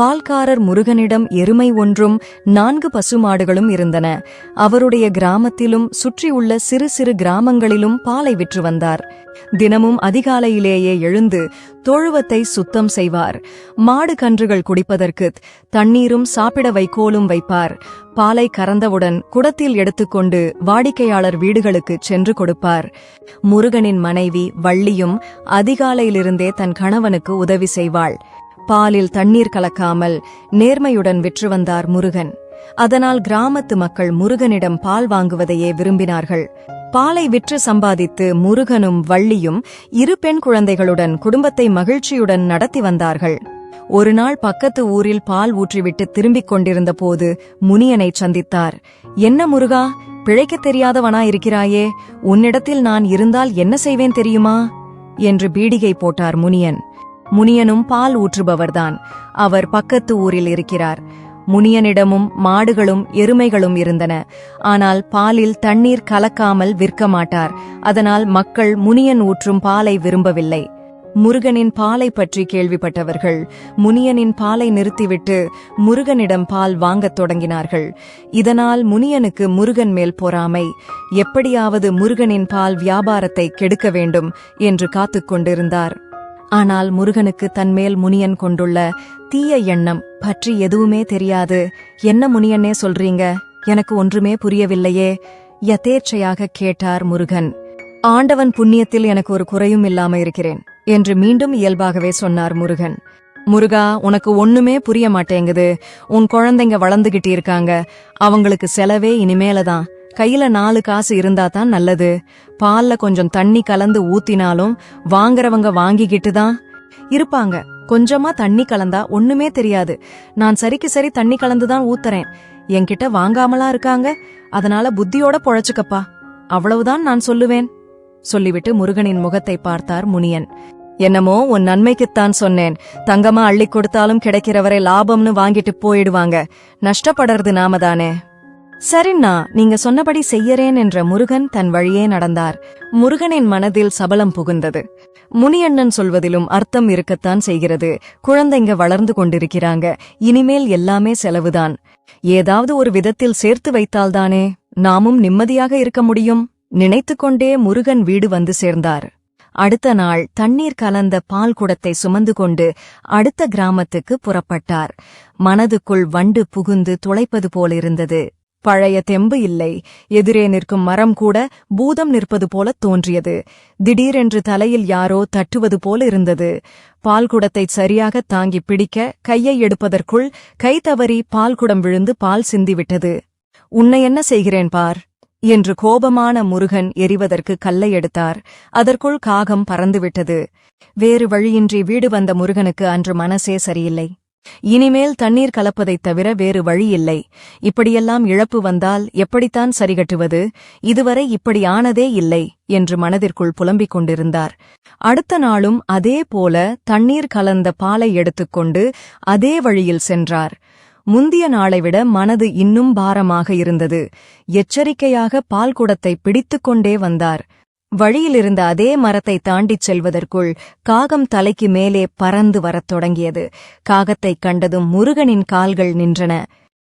பால்காரர் முருகனிடம் எருமை ஒன்றும் நான்கு பசுமாடுகளும் இருந்தன. அவருடைய கிராமத்திலும் சுற்றியுள்ள சிறு சிறு கிராமங்களிலும் பாலை விற்று வந்தார். தினமும் அதிகாலையிலேயே எழுந்து தொழுவத்தை சுத்தம் செய்வார். மாடு கன்றுகள் குடிப்பதற்கு தண்ணீரும் சாப்பிட வைக்கோலும் வைப்பார். பாலை கறந்தவுடன் குடத்தில் எடுத்துக்கொண்டு வாடிக்கையாளர் வீடுகளுக்கு சென்று கொடுப்பார். முருகனின் மனைவி வள்ளியும் அதிகாலையிலிருந்தே தன் கணவனுக்கு உதவி செய்வாள். பாலில் தண்ணீர் கலக்காமல் நேர்மையுடன் விற்று வந்தார் முருகன். அதனால் கிராமத்து மக்கள் முருகனிடம் பால் வாங்குவதையே விரும்பினார்கள். பாலை விற்று சம்பாதித்து முருகனும் வள்ளியும் இரு பெண் குழந்தைகளுடன் குடும்பத்தை மகிழ்ச்சியுடன் நடத்தி வந்தார்கள். ஒரு நாள் பக்கத்து ஊரில் பால் ஊற்றிவிட்டு திரும்பிக் கொண்டிருந்த போது முனியனை சந்தித்தார். என்ன முருகா பிழைக்கத் தெரியாதவனா இருக்கிறாயே? உன்னிடத்தில் நான் இருந்தால் என்ன செய்வேன் தெரியுமா? என்று பீடிகை போட்டார் முனியன். முனியனும் பால் ஊற்றுபவர்தான். அவர் பக்கத்து ஊரில் இருக்கிறார். முனியனிடமும் மாடுகளும் எருமைகளும் இருந்தன. ஆனால் பாலில் தண்ணீர் கலக்காமல் விற்க மாட்டார். அதனால் மக்கள் முனியன் ஊற்றும் பாலை விரும்பவில்லை. முருகனின் பாலை பற்றி கேள்விப்பட்டவர்கள் முனியனின் பாலை நிறுத்திவிட்டு முருகனிடம் பால் வாங்கத் தொடங்கினார்கள். இதனால் முனியனுக்கு முருகன் மேல் பொறாமை. எப்படியாவது முருகனின் பால் வியாபாரத்தை கெடுக்க வேண்டும் என்று காத்துக் கொண்டிருந்தார். ஆனால் முருகனுக்கு தன்மேல் முனியன் கொண்டுள்ள தீய எண்ணம் பற்றி எதுவுமே தெரியாது. என்ன முனியன்னே சொல்றீங்க? எனக்கு ஒன்றுமே புரியவில்லையே யதேச்சையாக கேட்டார் முருகன். ஆண்டவன் புண்ணியத்தில் எனக்கு ஒரு குறையும் இல்லாம இருக்கிறேன் என்று மீண்டும் இயல்பாகவே சொன்னார் முருகன். முருகா உனக்கு ஒண்ணுமே புரிய மாட்டேங்குது. உன் குழந்தைங்க வளர்ந்துகிட்டு இருக்காங்க. அவங்களுக்கு செலவே இனிமேலதான். கையில நாலு காசு இருந்தா தான் நல்லது. பால்ல கொஞ்சம் தண்ணி கலந்து ஊத்தினாலும் வாங்குறவங்க வாங்கிக்கிட்டு தான் இருப்பாங்க. கொஞ்சமா தண்ணி கலந்தா ஒண்ணுமே தெரியாது. நான் சரிக்கு சரி தண்ணி கலந்து தான் ஊத்துறேன். என்கிட்ட வாங்காமலா இருக்காங்க. அதனால புத்தியோட பொழைச்சுக்கப்பா. அவ்வளவுதான் நான் சொல்லுவேன். சொல்லிவிட்டு முருகனின் முகத்தை பார்த்தார் முனியன். என்னமோ உன் நன்மைக்குத்தான் சொன்னேன். தங்கமா அள்ளி கொடுத்தாலும் கிடைக்கிறவரை லாபம்னு வாங்கிட்டு போயிடுவாங்க. நஷ்டப்படுறது நாம தானே சரிண்ணா நீங்க சொன்னபடி செய்யறேன் என்ற முருகன் தன் வழியே நடந்தார். முருகனின் மனதில் சபலம் புகுந்தது. முனியண்ணன் சொல்வதிலும் அர்த்தம் இருக்கத்தான் செய்கிறது. குழந்தைங்க வளர்ந்து கொண்டிருக்கிறாங்க. இனிமேல் எல்லாமே செலவுதான். ஏதாவது ஒரு விதத்தில் சேர்த்து வைத்தால்தானே நாமும் நிம்மதியாக இருக்க முடியும்? நினைத்துக்கொண்டே முருகன் வீடு வந்து சேர்ந்தார். அடுத்த நாள் தண்ணீர் கலந்த பால் குடத்தை சுமந்து கொண்டு அடுத்த கிராமத்துக்கு புறப்பட்டார். மனதுக்குள் வண்டு புகுந்து துளைப்பது போலிருந்தது. பழைய தெம்பு இல்லை. எதிரே நிற்கும் மரம் கூட பூதம் நிற்பது போல தோன்றியது. திடீரென்று தலையில் யாரோ தட்டுவது போல இருந்தது. பால்குடத்தை சரியாக தாங்கி பிடிக்க கையை எடுப்பதற்குள் கை தவறி பால்குடம் விழுந்து பால் சிந்திவிட்டது. உன்னை என்ன செய்கிறேன் பார்? என்று கோபமான முருகன் எரிவதற்கு கல்லை எடுத்தார். அதற்குள் காகம் பறந்துவிட்டது. வேறு வழியின்றி வீடு வந்த முருகனுக்கு அன்று மனசே சரியில்லை. இனிமேல் தண்ணீர் கலப்பதைத் தவிர வேறு வழியில்லை. இப்படியெல்லாம் இழப்பு வந்தால் எப்படித்தான் சரிகட்டுவது? இதுவரை இப்படி ஆனதே இல்லை என்று மனதிற்குள் புலம்பிக் கொண்டிருந்தார். அடுத்த நாளும் அதே போல தண்ணீர் கலந்த பாலை எடுத்துக்கொண்டு அதே வழியில் சென்றார். முந்திய நாளை விட மனது இன்னும் பாரமாக இருந்தது. எச்சரிக்கையாக பால் குடத்தை பிடித்துக் கொண்டே வந்தார். வழியிலிருந்த அதே மரத்தை தாண்டிச் செல்வதற்குள் காகம் தலைக்கு மேலே பறந்து வரத் தொடங்கியது. காகத்தைக் கண்டதும் முருகனின் கால்கள் நின்றன.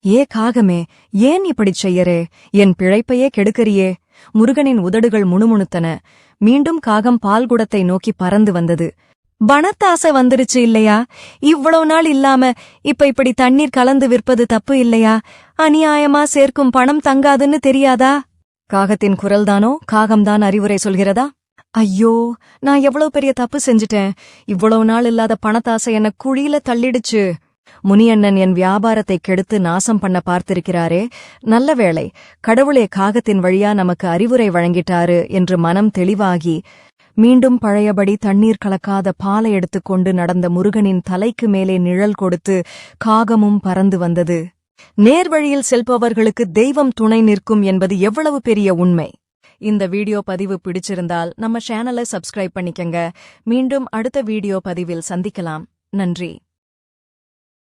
ஏ காகமே ஏன் இப்படிச் செய்யறே? என் பிழைப்பையே கெடுக்கறியே? முருகனின் உதடுகள் முணுமுணுத்தன. மீண்டும் காகம் பால்குடத்தை நோக்கி பறந்து வந்தது. பணத்தாசை வந்துருச்சு இல்லையா? இவ்வளவு நாள் இல்லாம இப்ப இப்படி தண்ணீர் கலந்து விற்பது தப்பு இல்லையா? அநியாயமா சேர்க்கும் பணம் தங்காதுன்னு தெரியாதா? காகத்தின் குரல்தானோ? காகம்தான் அறிவுரை சொல்கிறதா? ஐயோ நான் எவ்வளவு பெரிய தப்பு செஞ்சுட்டேன். இவ்வளவு நாள் இல்லாத பணத்தாசை என்ன குழியில தள்ளிடுச்சு. முனியண்ணன் என் வியாபாரத்தை கெடுத்து நாசம் பண்ண பார்த்திருக்கிறாரே. நல்ல வேளை கடவுளே காகத்தின் வழியா நமக்கு அறிவுரை வழங்கிட்டாரு என்று மனம் தெளிவாகி மீண்டும் பழையபடி தண்ணீர் கலக்காத பாலை எடுத்துக்கொண்டு நடந்த முருகனின் தலைக்கு மேலே நிழல் கொடுத்து காகமும் பறந்து வந்தது. நேர்வழியில் செல்பவர்களுக்கு தெய்வம் துணை நிற்கும் என்பது எவ்வளவு பெரிய உண்மை? இந்த வீடியோ பதிவு பிடிச்சிருந்தால் நம்ம சேனலை சப்ஸ்கிரைப் பண்ணிக்கங்க. மீண்டும் அடுத்த வீடியோ பதிவில் சந்திக்கலாம். நன்றி.